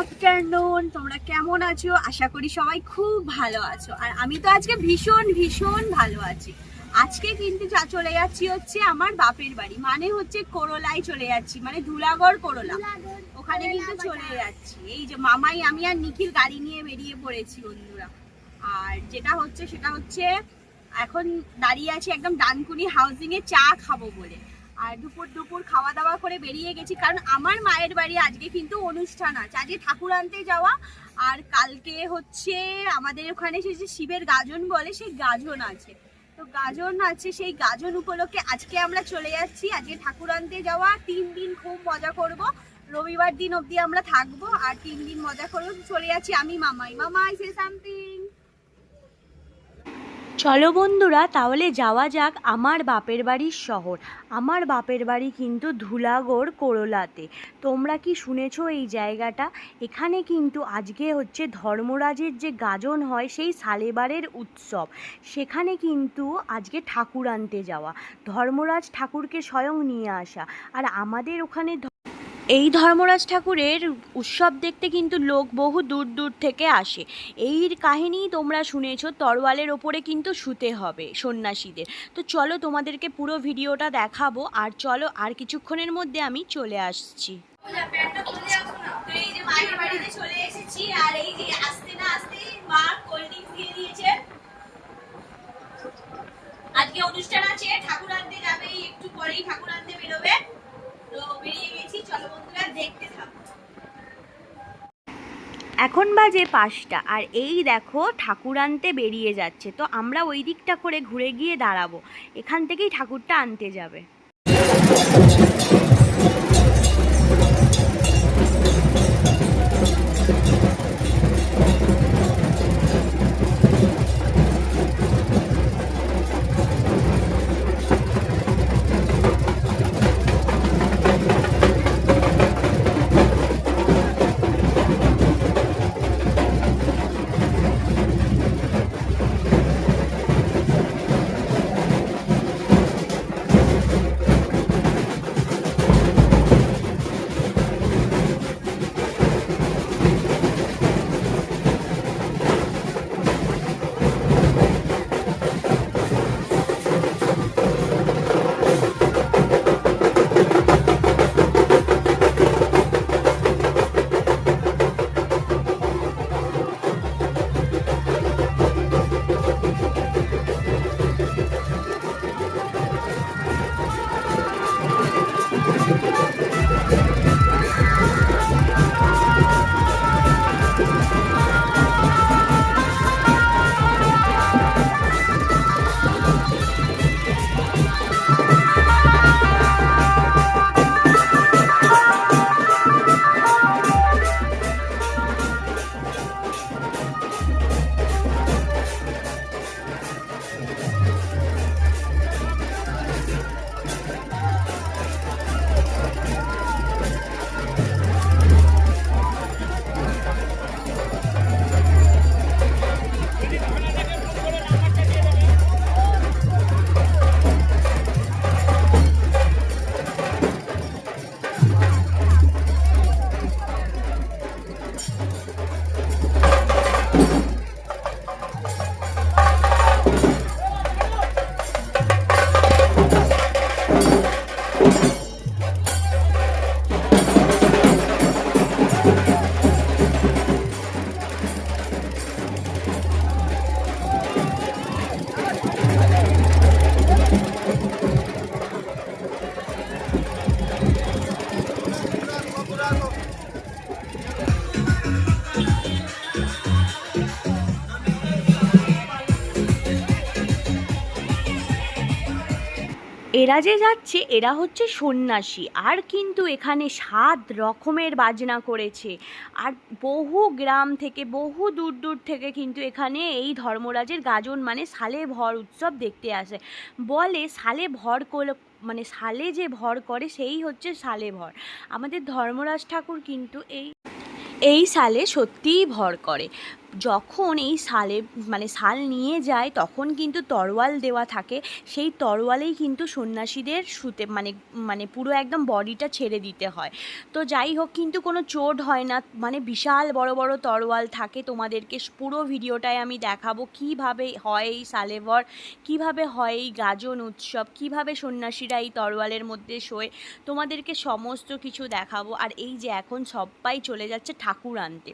Afternoon তোমরা কেমন আছো? আশা করি সবাই খুব ভালো আছো। আর আমি তো আজকে ভীষণ ভীষণ ভালো আছি। আজকে কিন্তু চলে যাচ্ছি হচ্ছে আমার বাপের বাড়ি। মানে হচ্ছে করলায় চলে যাচ্ছি মানে ধুলাগড় করলা। ওখানে কিন্তু চলে যাচ্ছি। এই যে মামাই, আমি আর নিখিল গাড়ি নিয়ে বেরিয়ে পড়েছি বন্ধুরা। আর যেটা হচ্ছে, সেটা হচ্ছে এখন দাঁড়িয়ে আছি একদম ডানকুনি হাউজিং এ চা খাব বলে। আর দুপুর দুপুর খাওয়া দাওয়া করে বেরিয়ে গেছি, কারণ আমার মায়ের বাড়ি আজকে কিন্তু অনুষ্ঠান আছে। আজকে ঠাকুর আনতে যাওয়া, আর কালকে হচ্ছে আমাদের ওখানে সে যে শিবের গাজন বলে, সেই গাজন আছে। তো গাজন আছে, সেই গাজন উপলক্ষে আজকে আমরা চলে যাচ্ছি। আজকে ঠাকুর আনতে যাওয়া তিন দিন খুব মজা করব। রবিবার দিন অবধি আমরা থাকব আর তিন দিন মজা করব চলে যাচ্ছি আমি, মামাই। মামাই সে সামথিং চলো বন্ধুরা, তাহলে যাওয়া যাক আমার বাপের বাড়ির শহর। আমার বাপের বাড়ি কিন্তু ধুলাগড়, করলাতে। তোমরা কি শুনেছো এই জায়গাটা? এখানে কিন্তু আজকে হচ্ছে ধর্মরাজের যে গাজন হয়, সেই সালেবারের উৎসব। সেখানে কিন্তু আজকে ঠাকুর আনতে যাওয়া। ধর্মরাজ ঠাকুরকে স্বয়ং নিয়ে আসা। আর আমাদের ওখানে এই ধর্মরাজ ঠাকুরের উৎসব দেখতে কিন্তু লোক বহু দূর দূর থেকে আসে। এই কাহিনী তোমরা শুনেছো, তরোয়ালের ওপরে কিন্তু শুতে হবে সন্ন্যাসীদের। তো চলো তোমাদেরকে পুরো ভিডিওটা দেখাবো আর চলো আর কিছুক্ষণের মধ্যে আমি চলে আসছি। আজকে অনুষ্ঠান আছে, ঠাকুর আনতে যাবে, একটু পরেই ঠাকুর আনতে বেরোবে। তো বেরিয়ে এখন বাজে পাঁচটা আর এই দেখো ঠাকুর আনতে বেরিয়ে যাচ্ছে। তো আমরা ওই দিকটা করে ঘুরে গিয়ে দাঁড়াবো। এখান থেকেই ঠাকুরটা আনতে যাবে। এরা যে যাচ্ছে, এরা হচ্ছে সন্ন্যাসী। আর কিন্তু এখানে সাত রকমের বাজনা করেছে। আর বহু গ্রাম থেকে, বহু দূর দূর থেকে কিন্তু এখানে এই ধর্মরাজের গাজন মানে সালে ভর উৎসব দেখতে আসে। বলে সালে ভর কোল- মানে সালে যে ভর করে, সেই হচ্ছে সালে ভর। আমাদের ধর্মরাজ ঠাকুর কিন্তু এই এই সালে সত্যিই ভর করে। যখন এই সালে মানে সাল নিয়ে যায়, তখন কিন্তু তরোয়াল দেওয়া থাকে। সেই তরোয়ালেই কিন্তু সন্ন্যাসীদের শুতে মানে মানে পুরো একদম বডিটা ছেড়ে দিতে হয়। তো যাই হোক, কিন্তু কোনো চোট হয় না। মানে বিশাল বড় বড় তরোয়াল থাকে তোমাদেরকে। পুরো ভিডিওটায় আমি দেখাবো কীভাবে হয় এই সালেবর কীভাবে হয় এই গাজন উৎসব, কীভাবে সন্ন্যাসীরা এই তরোয়ালের মধ্যে শোয়। তোমাদেরকে সমস্ত কিছু দেখাবো। আর এই যে এখন সবাই চলে যাচ্ছে ঠাকুর আনতে।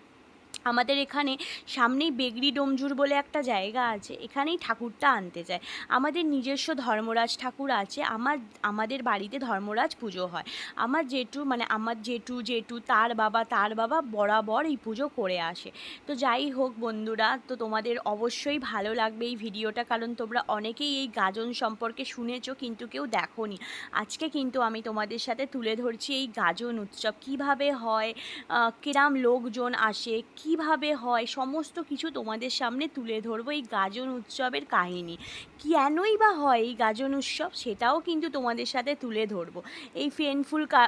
আমাদের এখানে সামনেই বেগড়ি ডোমজুর বলে একটা জায়গা আছে, এখানেই ঠাকুরটা আনতে যায়। আমাদের নিজস্ব ধর্মরাজ ঠাকুর আছে, আমার, আমাদের বাড়িতে ধর্মরাজ পুজো হয়। আমার জেঠু মানে আমার জেঠু জেঠু, তার বাবা তার বাবা বরাবর এই পুজো করে আসে। তো যাই হোক বন্ধুরা, তো তোমাদের অবশ্যই ভালো লাগবে এই ভিডিওটা, কারণ তোমরা অনেকেই এই গাজন সম্পর্কে শুনেছো, কিন্তু কেউ দেখোনি। আজকে কিন্তু আমি তোমাদের সাথে তুলে ধরছি এই গাজন উৎসব। কীভাবে হয় কিরাম লোকজন আসে কীভাবে হয়? সমস্ত কিছু তোমাদের সামনে তুলে ধরবো এই গাজন উৎসবের কাহিনী। কেনই বা হয় এই গাজন উৎসব? সেটাও কিন্তু তোমাদের সাথে তুলে ধরবো। এই ফেনফুল কা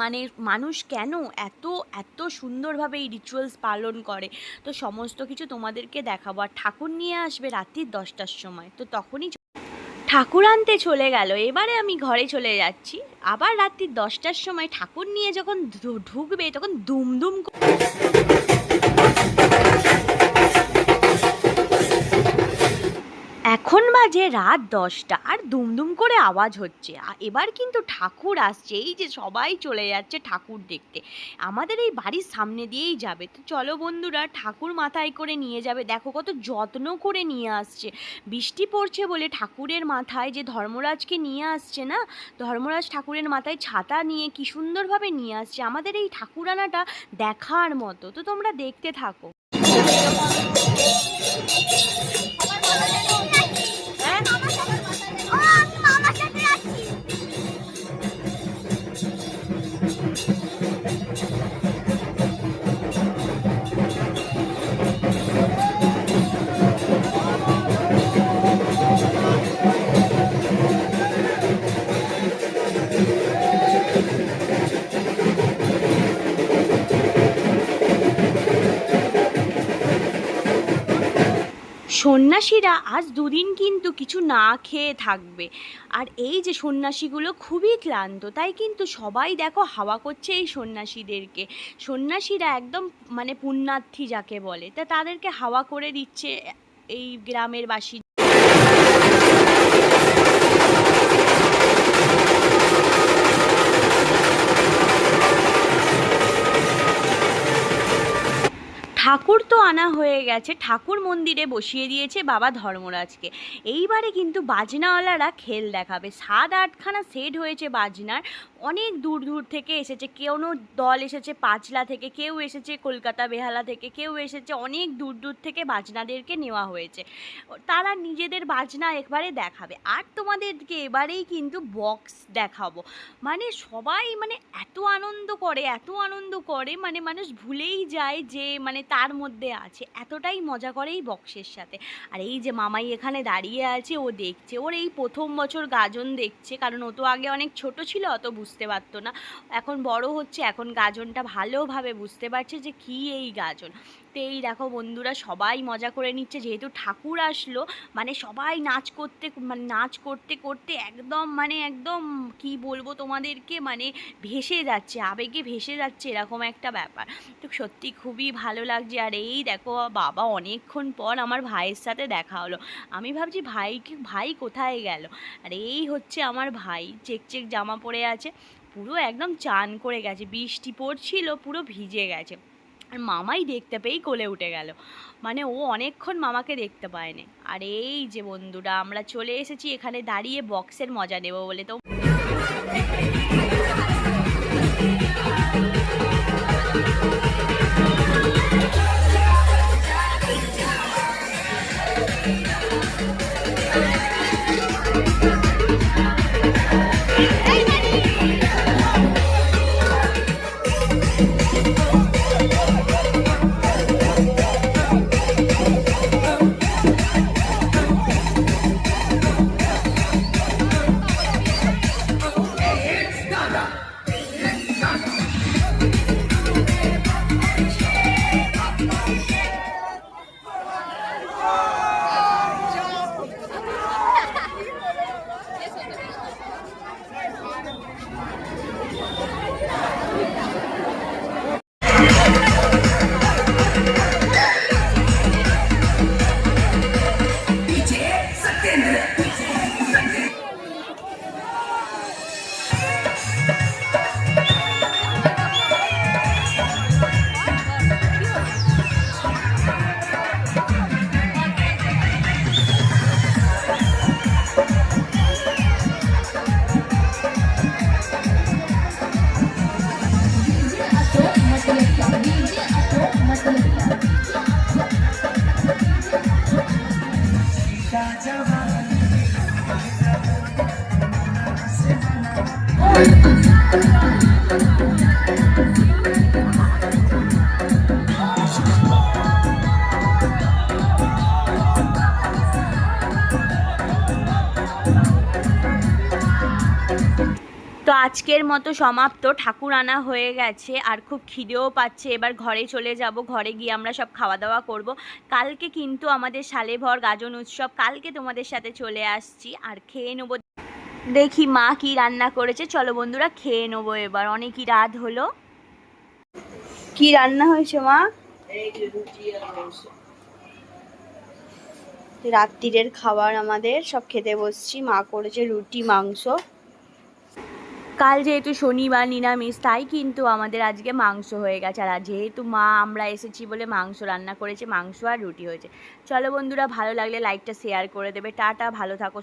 মানে মানুষ কেন এত এত সুন্দরভাবে এই রিচুয়ালস পালন করে? তো সমস্ত কিছু তোমাদেরকে দেখাবো। আর ঠাকুর নিয়ে আসবে রাত্রির দশটার সময়। তো তখনই ঠাকুর আনতে চলে গেল। এবারে আমি ঘরে চলে যাচ্ছি। আবার রাত্রির দশটার সময় ঠাকুর নিয়ে যখন ঢুকবে, তখন দুম দুমদুম এখন বাজে রাত দশটা আর দুমদুম করে আওয়াজ হচ্ছে। এবার কিন্তু ঠাকুর আসছে, এই যে সবাই চলে যাচ্ছে ঠাকুর দেখতে। আমাদের এই বাড়ির সামনে দিয়েই যাবে। তো চলো বন্ধুরা, ঠাকুর মাথায় করে নিয়ে যাবে। দেখো কত যত্ন করে নিয়ে আসছে। বৃষ্টি পড়ছে বলে ঠাকুরের মাথায় যে ধর্মরাজকে নিয়ে আসছে না, ধর্মরাজ ঠাকুরের মাথায় ছাতা নিয়ে কি সুন্দরভাবে নিয়ে আসছে। আমাদের এই ঠাকুরানাটা দেখার মতো। তো তোমরা দেখতে থাকো। সন্ন্যাসীরা আজ দুদিন কিন্তু কিছু না খেয়ে থাকবে। আর এই যে সন্ন্যাসীগুলো খুবই ক্লান্ত, তাই কিন্তু সবাই দেখো হাওয়া করছে এই সন্ন্যাসীদেরকে। সন্ন্যাসীরা একদম মানে পুণ্যার্থী যাকে বলে, তা তাদেরকে হাওয়া করে দিচ্ছে এই গ্রামের বাসী ঠাকুর তো আনা হয়ে গেছে, ঠাকুর মন্দিরে বসিয়ে দিয়েছে বাবা ধর্মরাজকে। এইবারে কিন্তু বাজনাওয়ালারা খেল দেখাবে। সাত আটখানা সেট হয়েছে বাজনার। অনেক দূর দূর থেকে এসেছে। কোনো দল এসেছে পাঁচলা থেকে, কেউ এসেছে কলকাতা বেহালা থেকে, কেউ এসেছে অনেক দূর দূর থেকে বাজনাদেরকে নেওয়া হয়েছে। তারা নিজেদের বাজনা একবারে দেখাবে। আর তোমাদেরকে এবারেই কিন্তু বক্স দেখাবো। মানে সবাই মানে এত আনন্দ করে, এত আনন্দ করে মানে মানুষ ভুলেই যায় যে মানে তার মধ্যে আছে। এতটাই মজা করে এই বক্সের সাথে। আর এই যে মামাই এখানে দাঁড়িয়ে আছে, ও দেখছে। ওর এই প্রথম বছর গাজন দেখছে, কারণ ও তো আগে অনেক ছোট ছিল, অত বুঝতে পারতো না। এখন বড় হচ্ছে, এখন গাজনটা ভালোভাবে বুঝতে পারছে যে কী এই গাজন। এই দেখো বন্ধুরা সবাই মজা করে নিচ্ছে। যেহেতু ঠাকুর আসলো মানে সবাই নাচ করতে মানে নাচ করতে করতে একদম মানে একদম কি বলব তোমাদেরকে মানে ভেসে যাচ্ছে, আবেগে ভেসে যাচ্ছে এরকম একটা ব্যাপার। তো সত্যি খুবই ভালো লাগছে। আর এই দেখো বাবা অনেকক্ষণ পর আমার ভাইয়ের সাথে দেখা হলো। আমি ভাবছি ভাইকে ভাই কোথায় গেল? আর এই হচ্ছে আমার ভাই, চেক চেক জামা পরে আছে। পুরো একদম চান করে গেছে। বৃষ্টি পড়ছিল, পুরো ভিজে গেছে। আর মামাই দেখতে পেয়েই কোলে উঠে গেল। মানে ও অনেকক্ষণ মামাকে দেখতে পায়নি। আর এই যে বন্ধুরা, আমরা চলে এসেছি এখানে দাঁড়িয়ে বক্সের মজা নেব বলে তো। আজকের মতো সমাপ্ত। ঠাকুর আনা হয়ে গেছে আর খুব খিদেও পাচ্ছে। এবার ঘরে চলে যাব। ঘরে গিয়ে আমরা সব খাওয়া দাওয়া করব। কালকে কিন্তু আমাদের সালেভর গাজন উৎসব। কালকে তোমাদের সাথে চলে আসছি। আর খেয়ে নেব। দেখি মা কি রান্না করেছে। চলো বন্ধুরা খেয়ে নেব এবার। অনেকই রাত হলো। কি রান্না হয়েছে মা? রাত্রিরের খাবার আমাদের। সব খেতে বসছি। মা করেছে রুটি মাংস। কাল যেহেতু শনিবার, নিরামিষ, তাই কিন্তু আমাদের আজকে মাংস হয়ে গেছে। আর যেহেতু মা, আমরা এসেছি বলে মাংস রান্না করেছে, মাংস আর রুটি হয়েছে। চলো বন্ধুরা, ভালো লাগলে লাইকটা শেয়ার করে দেবে। টাটা, ভালো থাকো